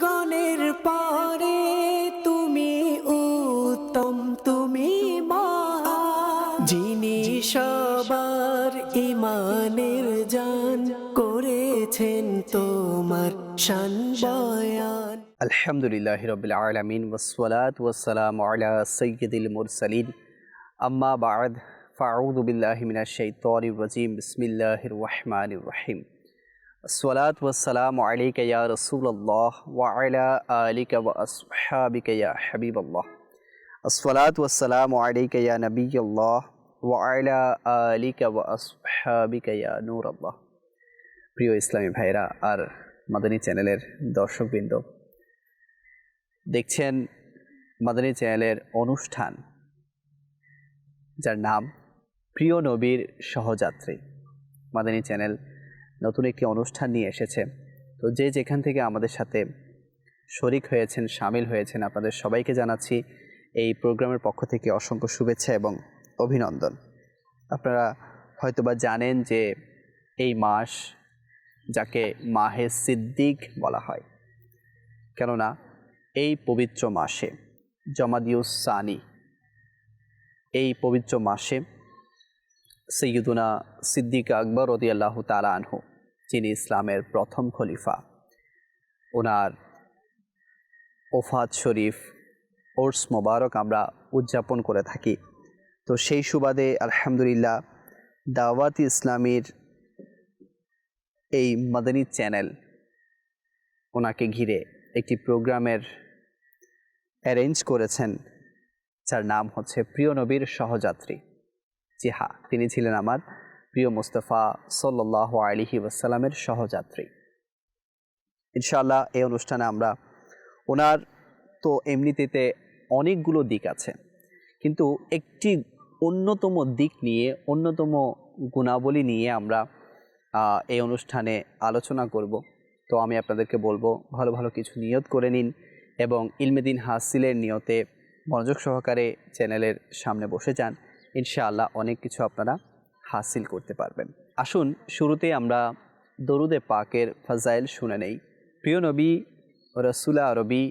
গণের পরে তুমি তুমি মহান। যিনি ইমানের জান করেছেন তোমার শান আলহামদুলিল্লাহ রবিল আলমিন ওসলাত ওসালাম আলা সৈয়দুল মুরসালিন। আম্মা বাদ ফাউদ বিল্লাহ শৈতর রাজিম, বিসমিল্লাহির রহমানির রহিম। সালাত ওয়াসালাম আলিকা রসুল্লাহ ওয়াইলা আলিকা ওয়াসহাবিকা ইয়া হাবিব আল্লাহ আসসালাত ওয়াসালাম আলিকা ইয়া নবী আল্লাহ ওয়াইলা আলিকা ওয়াসহাবিকা নূর আল্লাহ প্রিয় ইসলামী ভাইরা, আর মাদানী চ্যানেলের দর্শকবৃন্দ, দেখছেন মাদানী চ্যানেলের অনুষ্ঠান, যার নাম প্রিয় নবীর সহযাত্রী। মাদানী চ্যানেল নতুন একটি অনুষ্ঠান নিয়ে এসেছে। তো যে যেখান থেকে আমাদের সাথে শরিক হয়েছেন, সামিল হয়েছেন, আপনাদের সবাইকে জানাচ্ছি এই প্রোগ্রামের পক্ষ থেকে অসংখ্য শুভেচ্ছা এবং অভিনন্দন। আপনারা হয়তোবা জানেন যে এই মাস যাকে মাহে সিদ্দিক বলা হয়। কেননা এই পবিত্র মাসে জমাদিউস সানি এই পবিত্র মাসে সৈয়দুনা সিদ্দিক আকবর রদি তালা আনহু যিনি ইসলামের প্রথম খলিফা। ওনার ওফাত শরীফ ওর্স মোবারক আমরা উদযাপন করে থাকি। তো সেই সুবাদে আলহামদুলিল্লাহ দাওয়াত ইসলামীর এই মাদানী চ্যানেল ওনাকে ঘিরে একটি প্রোগ্রামের অ্যারেঞ্জ করেছেন, যার নাম হচ্ছে প্রিয় নবীর সহযাত্রী। জি হ্যাঁ তিনি ছিলেন আমার প্রিয় মুস্তফা সাল্লাহ আলিহি ওয়াসাল্লামের সহযাত্রী। ইনশাআল্লাহ এই অনুষ্ঠানে আমরা ওনার তো এমনিতেতে অনেকগুলো দিক আছে, কিন্তু একটি অন্যতম দিক নিয়ে, অন্যতম গুণাবলী নিয়ে আমরা এই অনুষ্ঠানে আলোচনা করব। তো আমি আপনাদেরকে বলব, ভালো ভালো কিছু নিয়ত করে নিন এবং ইলমেদিন হাসিলের নিয়তে মনোযোগ সহকারে চ্যানেলের সামনে বসে যান। ইনশাআল্লাহ অনেক কিছু আপনারা হাসিল করতে পারবেন। আসুন শুরুতে আমরা দরুদে পাকের ফাজাইল শুনে নেই। প্রিয় নবী, রসুলা আরবি,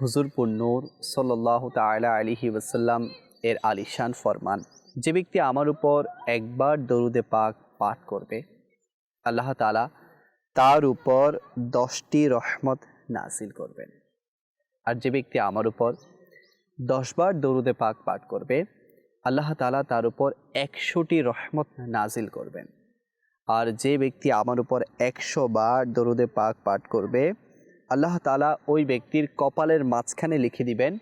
হুজুরপুর নূর সাল্লাহ তালা আলিহি ওসাল্লাম এর আলিশান ফরমান। যে ব্যক্তি আমার উপর একবার দরুদে পাক পাঠ করবে, আল্লাহ তালা তার উপর দশটি রহমত নাসিল করবেন। আর যে ব্যক্তি আমার উপর দশবার দরুদে পাক পাঠ করবে আল্লাহ তালা তার উপর একশোটি রহমত নাজিল করবেন। আর যে ব্যক্তি আমার উপর একশো বার দরুদে পাক পাঠ করবে, আল্লাহ তালা ওই ব্যক্তির কপালের মাঝখানে লিখে দিবেন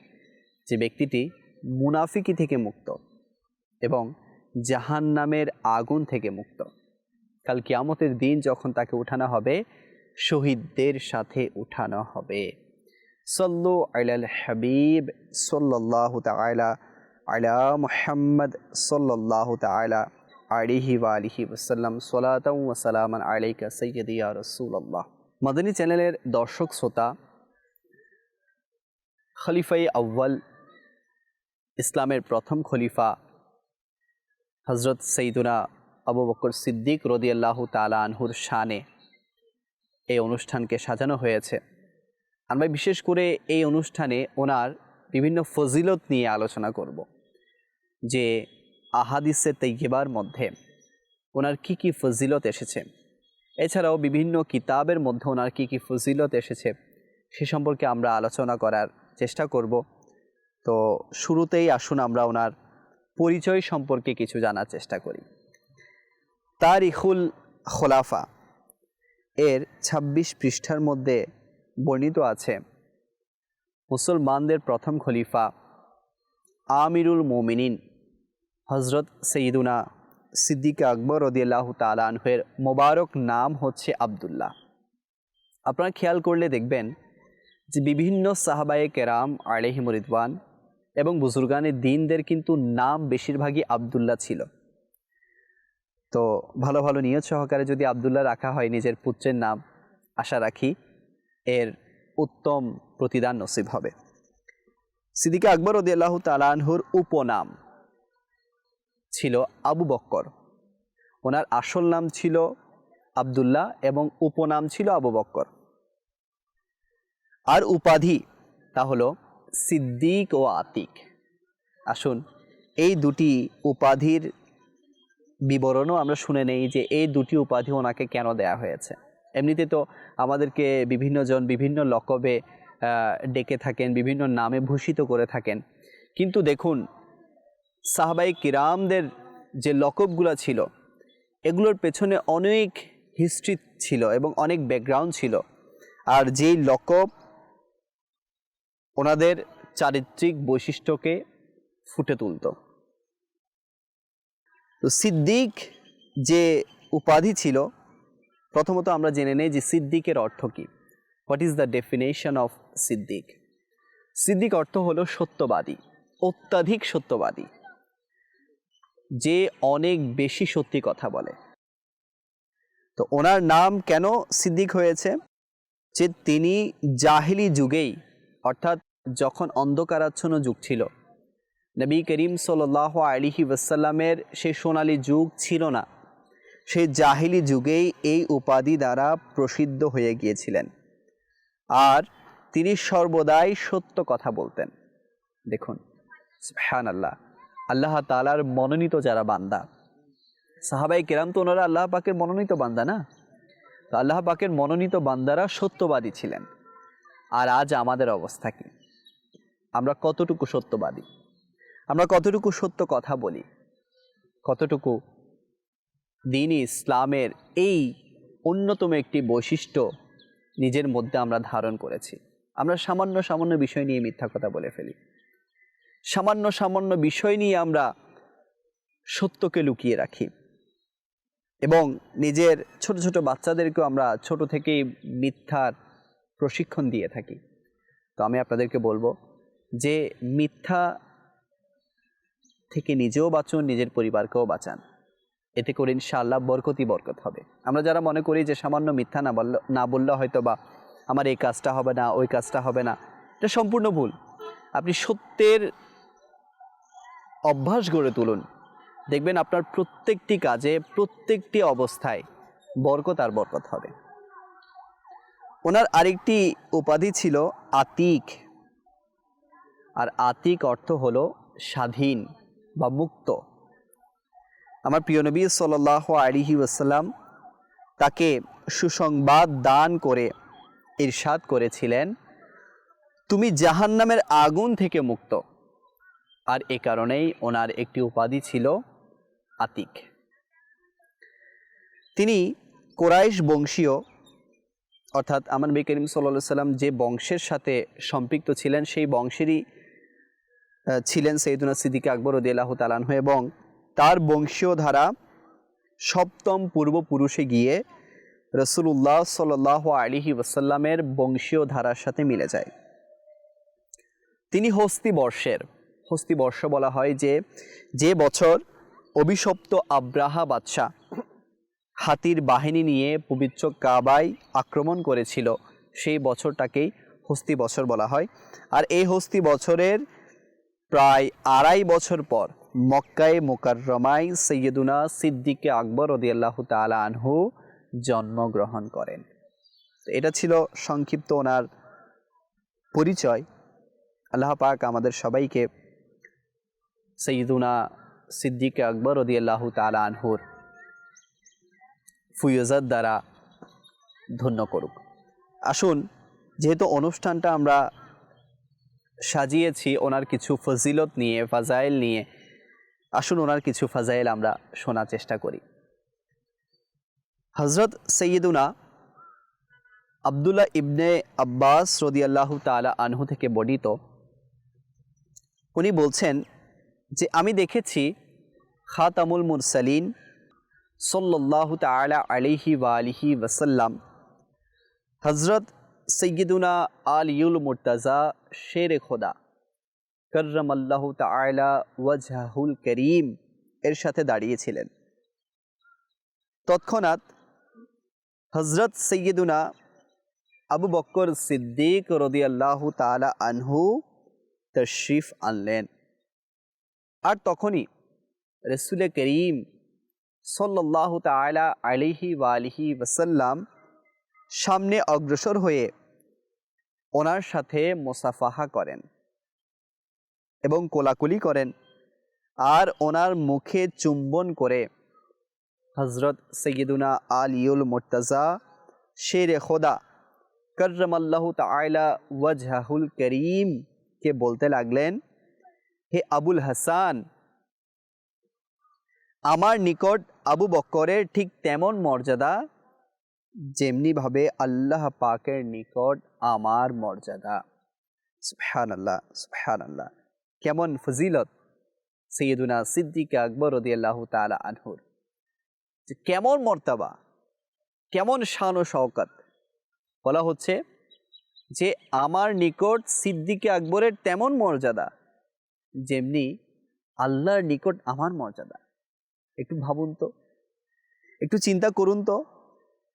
যে ব্যক্তিটি মুনাফিকি থেকে মুক্ত এবং জাহান নামের আগুন থেকে মুক্ত। কাল কিয়ামতের দিন যখন তাকে উঠানো হবে, শহীদদের সাথে উঠানো হবে। সল্লু আলাল হাবিব সাল্লাহ তালা আলা মুহাম্মদ সাল্লাহ তালা আলিহি ওয়া আলিহি ওসাল্লাম সোলাতাম ওসালামান আলাইকা সৈয়দিয়া রসুল্লাহ মাদানী চ্যানেলের দর্শক শ্রোতা খলিফাই আউ্বাল ইসলামের প্রথম খলিফা হজরত সৈদুনা আবু বকর সিদ্দিক রদিয়াল্লাহু তালা আনহুর শানে এই অনুষ্ঠানকে সাজানো হয়েছে। আমরা বিশেষ করে এই অনুষ্ঠানে ওনার বিভিন্ন ফজিলত নিয়ে আলোচনা করব। যে আহাদিসে তৈয়বার মধ্যে ওনার কি কি ফজিলত এসেছে? এছাড়াও বিভিন্ন কিতাবের মধ্যে ওনার কি কি ফজিলত এসেছে সে সম্পর্কে আমরা আলোচনা করার চেষ্টা করব। তো শুরুতেই আসুন আমরা ওনার পরিচয় সম্পর্কে কিছু জানার চেষ্টা করি। তার তারিখুল খোলাফা এর ২৬ পৃষ্ঠার মধ্যে বর্ণিত আছে, মুসলমানদের প্রথম খলিফা আমিরুল মোমিনিন হজরত সঈদুনা সিদ্দিক আকবর রদিয়াল্লাহ তালানহের মোবারক নাম হচ্ছে আবদুল্লাহ। আপনারা খেয়াল করলে দেখবেন যে বিভিন্ন সাহাবায়ে কেরাম আলেহি মরিদওয়ান এবং বুজুর্গানের দিনদের কিন্তু নাম বেশিরভাগই আবদুল্লাহ ছিল। তো ভালো ভালো নিয়ত সহকারে যদি আবদুল্লাহ রাখা হয় নিজের পুত্রের নাম, আশা রাখি এর উত্তম প্রতিদান নসিব হবে। সিদ্দিকা আকবর রদিয়াল্লাহ তালানহুর উপনাম ছিল আবু বক্কর। ওনার আসল নাম ছিল আবদুল্লাহ এবং উপনাম ছিল আবু বক্কর। আর উপাধি তা হলো সিদ্দিক ও আতিক। আসুন, এই দুটি উপাধির বিবরণও আমরা শুনে নেই যে এই দুটি উপাধি ওনাকে কেন দেয়া হয়েছে। এমনিতে তো আমাদেরকে বিভিন্নজন বিভিন্ন লকবে ডেকে থাকেন, বিভিন্ন নামে ভূষিত করে থাকেন। কিন্তু দেখুন সাহাবাই কিরামদের যে লকবগুলো ছিল, এগুলোর পেছনে অনেক হিস্ট্রি ছিল এবং অনেক ব্যাকগ্রাউন্ড ছিল। আর যেই লকব ওনাদের চারিত্রিক বৈশিষ্ট্যকে ফুটে তুলতো। তো সিদ্দিক যে উপাধি ছিল, প্রথমত আমরা জেনে নেই যে সিদ্দিকের অর্থ কী। What is the definition of Siddique Siddique অর্থ হলো সত্যবাদী, অত্যাধিক সত্যবাদী, যে অনেক বেশি সত্যি কথা বলে। তো ওনার নাম কেন সিদ্দিক হয়েছে? যে তিনি জাহিলি যুগেই, অর্থাৎ যখন অন্ধকারাচ্ছন্ন যুগ ছিল, নবী করিম সাল আলিহি ওয়াসাল্লামের সেই সোনালি যুগ ছিল না। সেই জাহিলি যুগেই এই উপাধি দ্বারা প্রসিদ্ধ হয়ে গিয়েছিলেন। আর তিনি সর্বদাই সত্য কথা বলতেন। দেখুন হ্যান আল্লাহ আল্লাহ তালার মনোনীত যারা বান্দা সাহাবাই কেরাম তো ওনারা আল্লাহ পাকের মনোনীত বান্দা না? তো আল্লাহ পাকের মনোনীত বান্দারা সত্যবাদী ছিলেন। আর আজ আমাদের অবস্থা কি? আমরা কতটুকু সত্যবাদী? আমরা কতটুকু সত্য কথা বলি? কতটুকু দিন ইসলামের এই অন্যতম একটি বৈশিষ্ট্য নিজের মধ্যে আমরা ধারণ করেছি। আমরা সামান্য সামান্য বিষয় নিয়ে মিথ্যা কথা বলে ফেলি। সামান্য সামান্য বিষয় নিয়ে আমরা সত্যকে লুকিয়ে রাখি। এবং নিজের ছোট ছোট বাচ্চাদেরকেও আমরা ছোট থেকেই মিথ্যার প্রশিক্ষণ দিয়ে থাকি। তো আমি আপনাদেরকে বলব যে মিথ্যা থেকে নিজেও বাঁচুন, নিজের পরিবারকেও বাঁচান। এতে করে ইনশাআল্লাহ বরকতি বরকত হবে। আমরা যারা মনে করি যে সামান্য মিথ্যা না বললে না বললে হয়তো বা আমার এই কাজটা হবে না, ওই কাজটা হবে না, এটা সম্পূর্ণ ভুল। আপনি সত্যের অভ্যাস গড়ে তুলুন। দেখবেন আপনার প্রত্যেকটি কাজে, প্রত্যেকটি অবস্থায় বরকত আর বরকত হবে। ওনার আরেকটি উপাধি ছিল আতিক। আর আতিক অর্থ হলো স্বাধীন বা মুক্ত। আমার প্রিয় নবী সাল আলিহি ওয়াসাল্লাম তাকে সুসংবাদ দান করে ইরশাদ করেছিলেন, তুমি জাহান্নামের আগুন থেকে মুক্ত। আর এ কারণেই ওনার একটি উপাধি ছিল আতিক। তিনি কোরাইশ বংশীয়, অর্থাৎ আমার নবী করিম সাল্লা সাল্লাম যে বংশের সাথে সম্পৃক্ত ছিলেন, সেই বংশেরই ছিলেন সৈয়দুনা সিদ্দিক আকবর উদ্দিল্লাহ তালানহ এবং তার বংশীয় ধারা সপ্তম পূর্বপুরুষে গিয়ে রসুল্লাহ সাল আলিহি ওয়াসাল্লামের বংশীয় ধারার সাথে মিলে যায়। তিনি হস্তি বর্ষের, হস্তি বর্ষ বলা হয় যে যে বছর অভিশপ্ত আব্রাহা বাদশাহ হাতির বাহিনী নিয়ে পবিত্র কাবায় আক্রমণ করেছিল, সেই বছরটাকেই হস্তি বছর বলা হয়। আর এই হস্তি বছরের প্রায় আড়াই বছর পর মক্কায় মোকাররমায় সৈয়দুনা সিদ্দিকে আকবর রদিয়াল্লাহ তালা আনহু জন্মগ্রহণ করেন। এটা ছিল সংক্ষিপ্ত ওনার পরিচয়। আল্লাহ পাক আমাদের সবাইকে সৈয়দুনা সিদ্দিকে আকবর রদিয়াল্লাহ তালা আনহুর ফুয়জার দ্বারা ধন্য করুক। আসুন, যেহেতু অনুষ্ঠানটা আমরা সাজিয়েছি, ওনার কিছু ফজিলত নিয়ে, ফাজাইল নিয়ে আসুন ওনার কিছু ফাজাইল আমরা শোনার চেষ্টা করি। হজরত সৈয়দুনা আবদুল্লাহ ইবনে আব্বাস রদিয়াল্লাহু তালা আনহু থেকে বর্ণিত, উনি বলছেন যে, আমি দেখেছি খাতামুল মুরসালিন সল্লাহ তালা আলিহি ওয়ালিহি ওয়াসাল্লাম। হজরত সৈয়দুনা আলিউল মুর্তাজা, শের খোদা। করম আল্লাহ তালা ওয়াজহুল করিম এর সাথে দাঁড়িয়েছিলেন। তৎক্ষণাৎ হজরত সৈয়দুনা আবু বক্কর সিদ্দিক রদি আল্লাহ তালা আনহু তশরিফ আনলেন। আর তখনই রসুল করিম সাল্লাহ তালা আলিহি ওয়ালিহি ওয়াসাল্লাম সামনে অগ্রসর হয়ে ওনার সাথে মোসাফাহা করেন। এবং কোলাকুলি করেন। আর ওনার মুখে চুম্বন করে হজরত সৈয়দুনা আলিউল মুর্তজা, শের খোদা করমাল্লাহ তালা ওয়াজহুল করিম কে বলতে লাগলেন, হে আবুল হাসান, আমার নিকট আবু বক্করের ঠিক তেমন মর্যাদা যেমনিভাবে আল্লাহ পাকের নিকট আমার মর্যাদা। সুবহান আল্লাহ সুবহান আল্লাহ কেমন ফজিলত? সৈয়দুনা সিদ্দিক আকবর রদিয়াল্লাহ তালা আনহুর। যে কেমন মর্তাবা, কেমন শান ও শওকত। বলা হচ্ছে যে আমার নিকট সিদ্দিকে আকবরের তেমন মর্যাদা যেমনি আল্লাহর নিকট আমার মর্যাদা। একটু ভাবুন তো। একটু চিন্তা করুন তো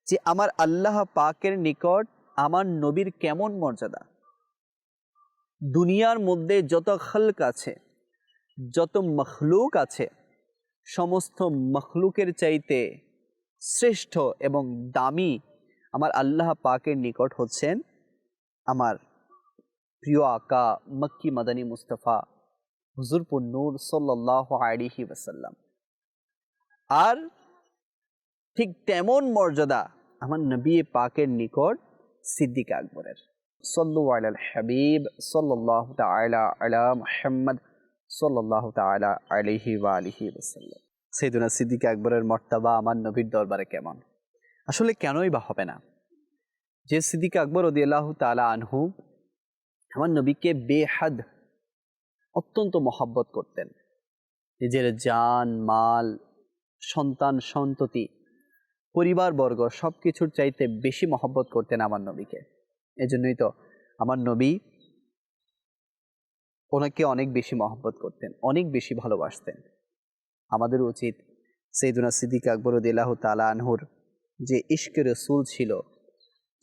যে আমার আল্লাহ পাকের নিকট আমার নবীর কেমন মর্যাদা। দুনিয়ার মধ্যে যত খলক আছে, যত মখলুক আছে, সমস্ত মখলুকের চাইতে শ্রেষ্ঠ এবং দামি আমার আল্লাহ পাকের নিকট হচ্ছেন আমার প্রিয় আকা মক্কি মাদানী মুস্তফা হুজুরপুর নূর সাল্লাহ আলিহি ওয়াসাল্লাম। আর ঠিক তেমন মর্যাদা আমার নবী পাকের নিকট সিদ্দিক আকবরের। সল্লু হাবিব সাল্লাহ মোহাম্মদ সাল্লাহ তালা আলিহি ওয়া আলিহি সিদ্দিক আকবরের মর্তাবা আমার নবীর দরবারে কেমন? আসলে কেনই বা হবে না? যে সিদ্দিক আকবর ওদিয়াল্লাহ তালা আনহু আমার নবীকে বেহাদ, অত্যন্ত মহাব্বত করতেন। নিজের জান, মাল, সন্তান, সন্ততি, পরিবারবর্গ সব কিছুর চাইতে বেশি মহব্বত করতেন আমার নবীকে। এজন্যই তো আমার নবী ওনাকে অনেক বেশি মহব্বত করতেন, অনেক বেশি ভালোবাসতেন। আমাদের উচিত সৈদুনা সিদ্দিক আকবর দিল্লাহ তালা আনহুর যে ইশকে রসুল ছিল,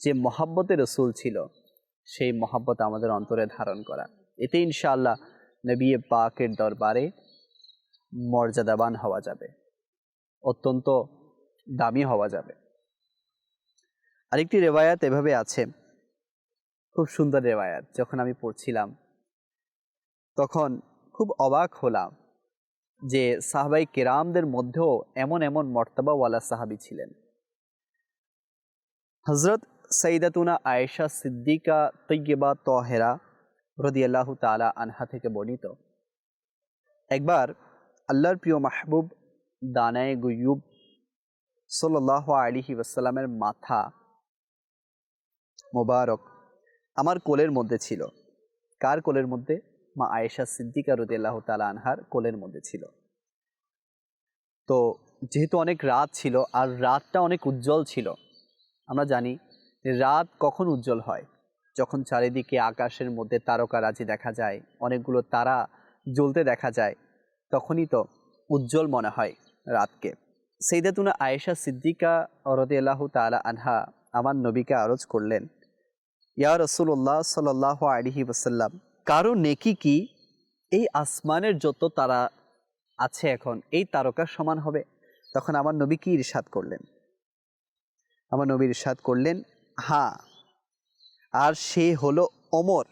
যে মহাব্বতের রসুল ছিল, সেই মহাব্বত আমাদের অন্তরে ধারণ করা। এতে ইনশাআল্লাহ নবী পাকের দরবারে মর্যাদাবান হওয়া যাবে, অত্যন্ত দামি হওয়া যাবে। আরেকটি রেওয়ায়াত এভাবে আছে খুব সুন্দর রেওয়ায়াত যখন আমি পড়ছিলাম। তখন খুব অবাক হলাম যে সাহাবাই কেরামদের মধ্যেও এমন এমন মর্তবাওয়ালা সাহাবি ছিলেন। হজরত সঈদাতুনা আয়েশা সিদ্দিকা তৈয়বা তহেরা রদিয়াল্লাহ তালা আনহা থেকে বর্ণিত। একবার আল্লাহর প্রিয় মাহবুব দানায় গুয়ুব সাল্লাহ আলিহি ওয়াসাল্লামের মাথা মোবারক আমার কোলের মধ্যে ছিল। কার কোলের মধ্যে? মা আয়েশা সিদ্দিকা রদিয়াল্লাহ তালা আনহার কোলের মধ্যে ছিল। তো যেহেতু অনেক রাত ছিল আর রাতটা অনেক উজ্জ্বল ছিল, আমরা জানি রাত কখন উজ্জ্বল হয়? যখন চারিদিকে আকাশের মধ্যে তারকারাজি দেখা যায়, অনেকগুলো তারা জ্বলতে দেখা যায়, তখনই তো উজ্জ্বল মনে হয় রাতকে। সেই সেইদাতুনা আয়েশা সিদ্দিকা রদিয়াল্লাহ তালা আনহা আমার নবীকে আরজ করলেন ইয়া রসুল্লাহ সাল আলিহি ওসাল্লাম কারও নেকি কি? এই আসমানের যত তারা আছে এখন, এই তারকার সমান হবে। তখন আমার নবী কি ইরশাদ করলেন? আমার নবী ইরশাদ করলেন হ্যাঁ আর সে হলো অমর,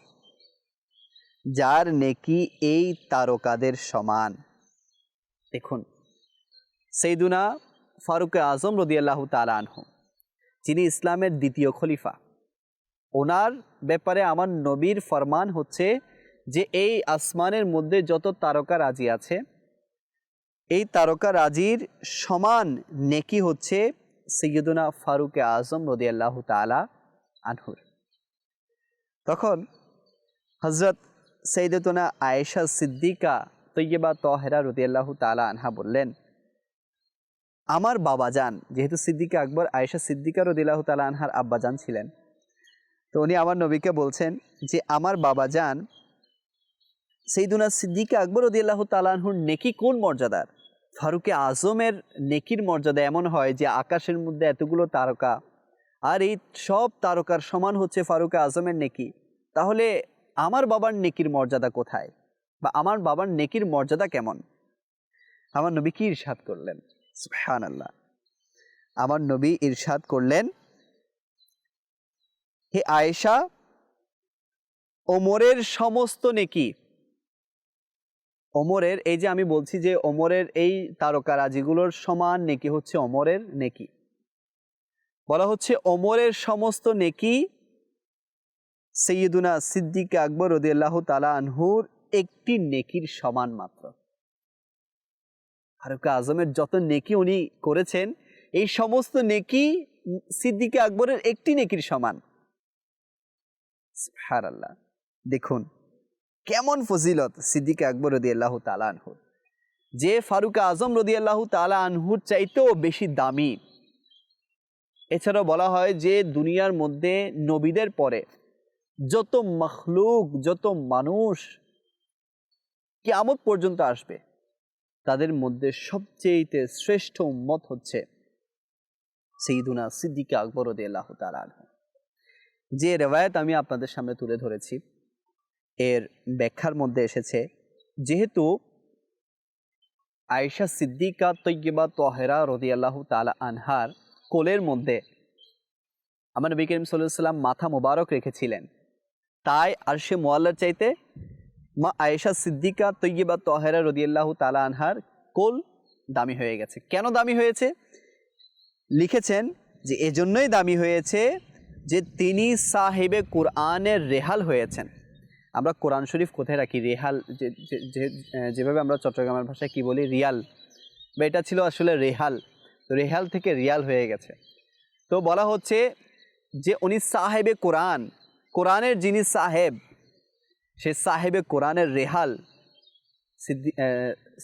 যার নেকি এই তারকাদের সমান। দেখুন সেইদুনা ফারুক আজম রদিয়াল্লাহ তালা আনহু, যিনি ইসলামের দ্বিতীয় খলিফা ওনার ব্যাপারে আমার নবীর ফরমান হচ্ছে যে এই আসমানের মধ্যে যত তারকা রাজি আছে, এই তারকা রাজির সমান নেকি হচ্ছে সৈয়দুনা ফারুক আজম রদি রদিয়াল্লাহ তালা আনহুর। তখন হজরত সৈয়দতুনা আয়েশা সিদ্দিকা তৈয়বা তহেরা রদিয়াল্লাহ তালা আনহা বললেন, আমার বাবাজান যেহেতু সিদ্দিকা আকবর, আয়েশা সিদ্দিকা রদিল্লাহ তালা আনহার আব্বাজান ছিলেন। তো উনি আমার নবীকে বলছেন যে, আমার বাবাজান সেইদুনা সিদ্দিকা আকবর রদিয়াল্লাহ তালাহুর নেকি কোন মর্যাদার? ফারুকে আজমের নেকির মর্যাদা এমন হয় যে, আকাশের মধ্যে এতগুলো তারকা আর এই সব তারকার সমান হচ্ছে ফারুকে আজমের নেকি। তাহলে আমার বাবার নেকির মর্যাদা কোথায়? বা আমার বাবার নেকির মর্যাদা কেমন? আমার নবী কি ইরশাদ করলেন? সুবহান আল্লাহ আমার নবী ইরশাদ করলেন হে আয়েশা, ওমরের সমস্ত নেকি। ওমরের, এই যে আমি বলছি যে ওমরের এই তারকারাজিগুলোর সমান নেকি হচ্ছে ওমরের নেকি। বলা হচ্ছে ওমরের সমস্ত নেকি সৈয়দুনা সিদ্দিক আকবর রদিয়াল্লাহ তালা আনহুর একটি নেকির সমান মাত্র। ফারুক আজমের যত নেকি উনি করেছেন, এই সমস্ত নেকি সিদ্দিকে আকবরের একটি নেকির সমান। হার আল্লাহ দেখুন, কেমন ফজিলত সিদ্দিকে আকবর রদি আল্লাহ তালা আনহুর। যে ফারুক আজম রদি আল্লাহ তালা আনহুর চাইতেও বেশি দামি। এছাড়াও বলা হয় যে দুনিয়ার মধ্যে নবীদের পরে যত মখলুক, যত মানুষ কিয়ামত পর্যন্ত আসবে, তাদের মধ্যে সবচেয়ে শ্রেষ্ঠ মত হচ্ছে সঈদুনা সিদ্দিকে আকবর রদি আল্লাহ তালা যে রেওয়ায়ত আমি আপনাদের সামনে তুলে ধরেছি, এর ব্যাখ্যার মধ্যে এসেছে, যেহেতু আয়েশা সিদ্দিকা তৈয়বা তহেরা রদিয়াল্লাহ তালা আনহার কোলের মধ্যে আমার নবী করিম সাল্লাম মাথা মোবারক রেখেছিলেন, তাই আর সে মোয়াল্লার চাইতে মা আয়েশা সিদ্দিকা তৈয়বা তহেরা রদিয়াল্লাহ তালা আনহার কোল দামি হয়ে গেছে। কেন দামি হয়েছে? লিখেছেন যে, এজন্যই দামি হয়েছে যে তিনি সাহেবে কোরআনের রেহাল হয়েছেন। আমরা কোরআন শরীফ কোথায় রাখি? রেহাল যেভাবে আমরা চট্টগ্রামের ভাষায় কি বলি? রিয়াল। বা এটা ছিল আসলে রেহাল। তো রেহাল থেকে রিয়াল হয়ে গেছে। তো বলা হচ্ছে যে উনি সাহেবে কোরআন, কোরআনের যিনি সাহেব, সে সাহেবে কোরআনের রেহাল, সিদ্দি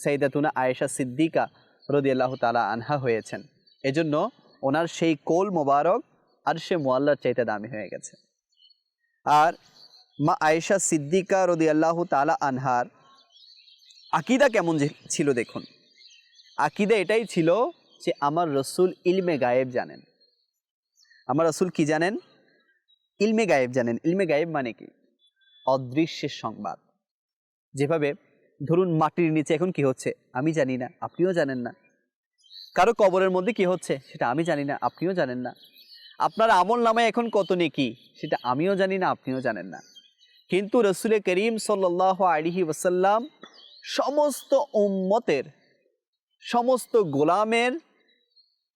সৈদাতুনা আয়েশা সিদ্দিকা রদিয়াল্লাহ তালা আনহা হয়েছেন। এজন্য ওনার সেই কোল মোবারক আর সে মোয়াল্লার চাইতে দামি হয়ে গেছে। আর মা আয়েশা সিদ্দিকা রদি আল্লাহ তালা আনহার আকিদা কেমন যে- ছিল দেখুন। আকিদা এটাই ছিল যে আমার রসুল ইলমে গায়েব জানেন। আমার রসুল কি জানেন? ইলমে গায়েব জানেন। ইলমে গায়েব মানে কি? অদৃশ্যের সংবাদ। যেভাবে ধরুন মাটির নিচে এখন কি হচ্ছে? আমি জানি না, আপনিও জানেন না। কারও কবরের মধ্যে কি হচ্ছে? সেটা আমি জানি না, আপনিও জানেন না। আপনার আমল নামায় এখন কত নেকি? সেটা আমিও জানি না, আপনিও জানেন না। কিন্তু রসুলের করিম সাল্লাহ আলিহি ওসাল্লাম সমস্ত উম্মতের, সমস্ত গোলামের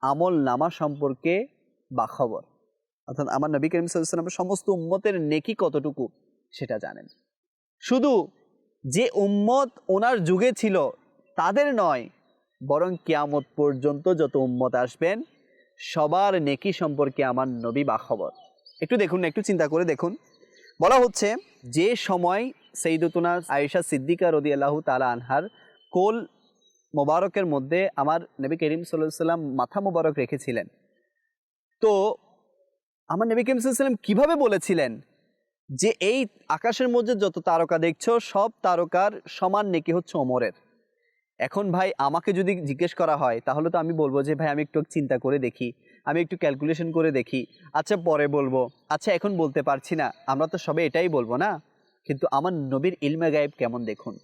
আমল নামা সম্পর্কে বাখবর। অর্থাৎ আমার নবী করিম সাল্লামের সমস্ত উম্মতের নেকি কতটুকু, সেটা জানেন। শুধু যে উম্মত ওনার যুগে ছিল, তাদের নয়, বরং কিয়ামত পর্যন্ত যত উম্মত আসবেন সবার নেকি সম্পর্কে আমার নবী বাখবর একটু দেখুন একটু চিন্তা করে দেখুন। বলা হচ্ছে, যে সময় সঈদুতুনা আয়েশা সিদ্দিকা রদি আল্লাহ তালা আনহার কোল মোবারকের মধ্যে আমার নবী করিম সাল্লাম মাথা মোবারক রেখেছিলেন। তো আমার নবী করিম সাল্লাম কীভাবে বলেছিলেন যে, এই আকাশের মধ্যে যত তারকা দেখছ, সব তারকার সমান নেকি হচ্ছে ওমরের এখন ভাই আমাকে যদি জিজ্ঞেস করা হয়, তাহলে তো আমি বলব যে, ভাই, আমি একটু চিন্তা করে দেখি। আমি একটু ক্যালকুলেশন করে দেখি। আচ্ছা পরে বলব। আচ্ছা এখন বলতে পারছি না। আমরা তো সবে এটাই বলব না? কিন্তু আমার নবীর ইলমে গায়েব কেমন দেখুন।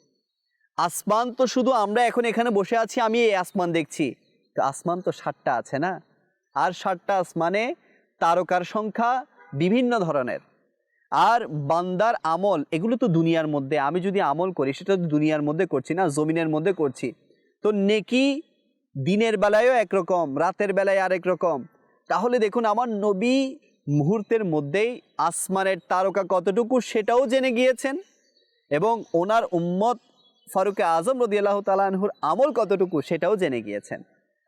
আসমান তো শুধু আমরা এখন এখানে বসে আছি, আমি এই আসমান দেখছি। তো আসমান তো ষাটটা আছে না? আর ষাটটা আসমানে তারকার সংখ্যা বিভিন্ন ধরনের। আর বান্দার আমল, এগুলো তো দুনিয়ার মধ্যে। আমি যদি আমল করি, সেটা তো দুনিয়ার মধ্যে করছি না, জমিনের মধ্যে করছি। তো নেকি দিনের বেলায়ও একরকম, রাতের বেলায় আরেক রকম। তাহলে দেখুন, আমার নবী মুহূর্তের মধ্যেই আসমানের তারকা কতটুকু সেটাও জেনে গিয়েছেন এবং ওনার উম্মত ফারুকে আজম রদিয়াল্লাহ তালাহুর আমল কতটুকু সেটাও জেনে গিয়েছেন।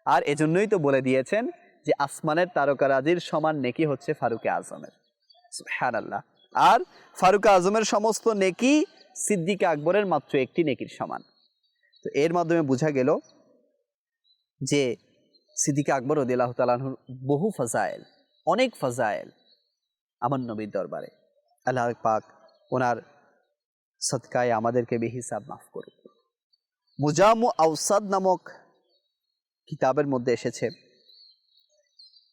আর এজন্যই তো বলে দিয়েছেন যে, আসমানের তারকারাজির সমান নেকি হচ্ছে ফারুকে আজমের। হ্যাঁ আল্লাহ আর ফারুক আজমের সমস্ত নেকি সিদ্দিক আকবরের মাত্র একটি নেকির সমান। তো এর মাধ্যমে বোঝা গেল যে সিদ্দিক আকবর রদিয়াল্লাহ তালাহুর বহু ফাজায়েল অনেক ফাজায়েল আমার নবীর দরবারে। আল্লাহ পাক ওনার সৎকায় আমাদেরকে বেহিসাব মাফ করুক। মুজামু আউসাদ নামক কিতাবের মধ্যে এসেছে,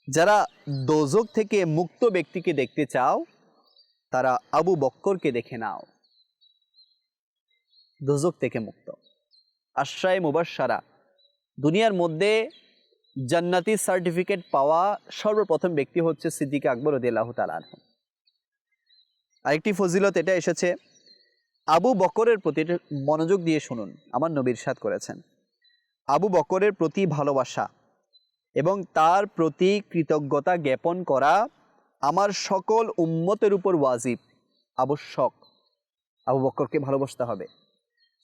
যারা দোজক থেকে মুক্ত ব্যক্তিকে দেখতে চাও তারা আবু বক্করকে দেখে নাও। দোজক থেকে মুক্ত। আশ্রয় মুবাসারা দুনিয়ার মধ্যে জান্নাতি সার্টিফিকেট পাওয়া সর্বপ্রথম ব্যক্তি হচ্ছে সিদ্দিক আকবর রদিয়াল্লাহ তালাহ আরেকটি ফজিলত, এটা এসেছে। আবু বকরের প্রতি মনোযোগ দিয়ে শুনুন। আমার নবীর সাদ করেছেন। আবু বকরের প্রতি ভালোবাসা এবং তার প্রতি কৃতজ্ঞতা জ্ঞাপন করা আমার সকল উম্মতের উপর ওয়াজিব, আবশ্যক। আবু বক্করকে ভালোবাসতে হবে।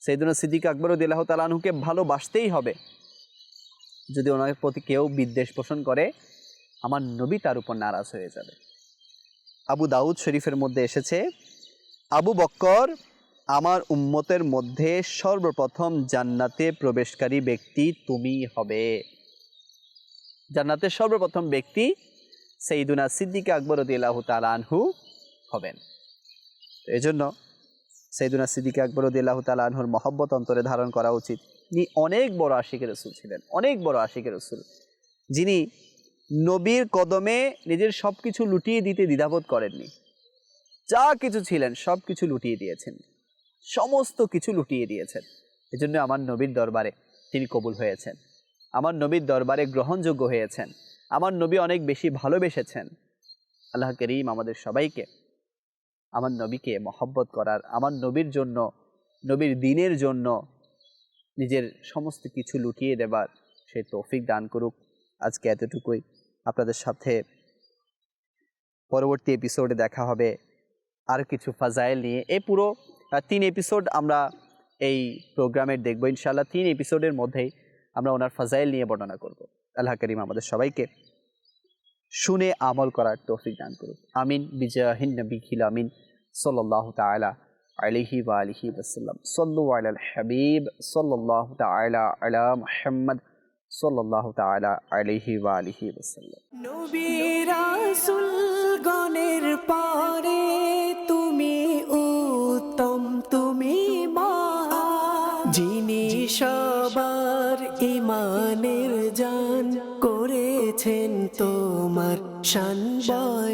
সেইদিন সিদ্দিক আকবর দিল্লাহ তালাহুকে ভালোবাসতেই হবে। যদি ওনার প্রতি কেউ বিদ্বেষ পোষণ করে, আমার নবী তার উপর নারাজ হয়ে যাবে। আবু দাউদ শরীফের মধ্যে এসেছে, আবু বক্কর, আমার উম্মতের মধ্যে সর্বপ্রথম জান্নাতে প্রবেশকারী ব্যক্তি তুমি হবে। জান্নাতের সর্বপ্রথম ব্যক্তি সেইদুনা সিদ্দিক আকবর দিল্লাহ তালানহু হবেন। এই জন্য সৈদুনা সিদ্দিক আকবর দিল্লাহ তালাহুর মহব্বত অন্তরে ধারণ করা উচিত। তিনি অনেক বড় আশিকের রসুল ছিলেন, অনেক বড় আশিকের রসুল। যিনি নবীর কদমে নিজের সব কিছু লুটিয়ে দিতে দ্বিধাবোধ করেননি। যা কিছু ছিলেন সব কিছু লুটিয়ে দিয়েছেন। সমস্ত কিছু লুটিয়ে দিয়েছেন। এজন্য আমার নবীর দরবারে তিনি কবুল হয়েছেন। আমার নবীর দরবারে গ্রহণযোগ্য হয়েছেন। আমার নবী অনেক বেশি ভালোবেসেছেন। আল্লাহ করিম আমাদের সবাইকে আমার নবীকে মহব্বত করার, আমার নবীর জন্য, নবীর দিনের জন্য নিজের সমস্ত কিছু লুটিয়ে দেবার সেই তৌফিক দান করুক। আজকে এতটুকুই। আপনাদের সাথে পরবর্তী এপিসোডে দেখা হবে। আর কিছু ফাজাইল নিয়ে। এই পুরো তিন এপিসোড আমরা এই প্রোগ্রামের দেখব। ইনশাআল্লাহ তিন এপিসোডের মধ্যেই আমরা ওনার ফাজাইল নিয়ে বর্ণনা করব। আল্লাহ করিম আমাদের সবাইকে শুনে আমল করার তৌফিক দান করুক। আমিন। বিজয়াহিন নবী খিল আমিন। সাল্লাহ তালা আলিহি ওয়া আলিহি ওসাল্লাম সল্লু আলাল হাবিব। সাল্লাহ তালা আলা মুহাম্মদ। সাল্লাহ তালা আলিহি ওয়া আলিহি ওসাল্লাম গণের পারে শান বয়া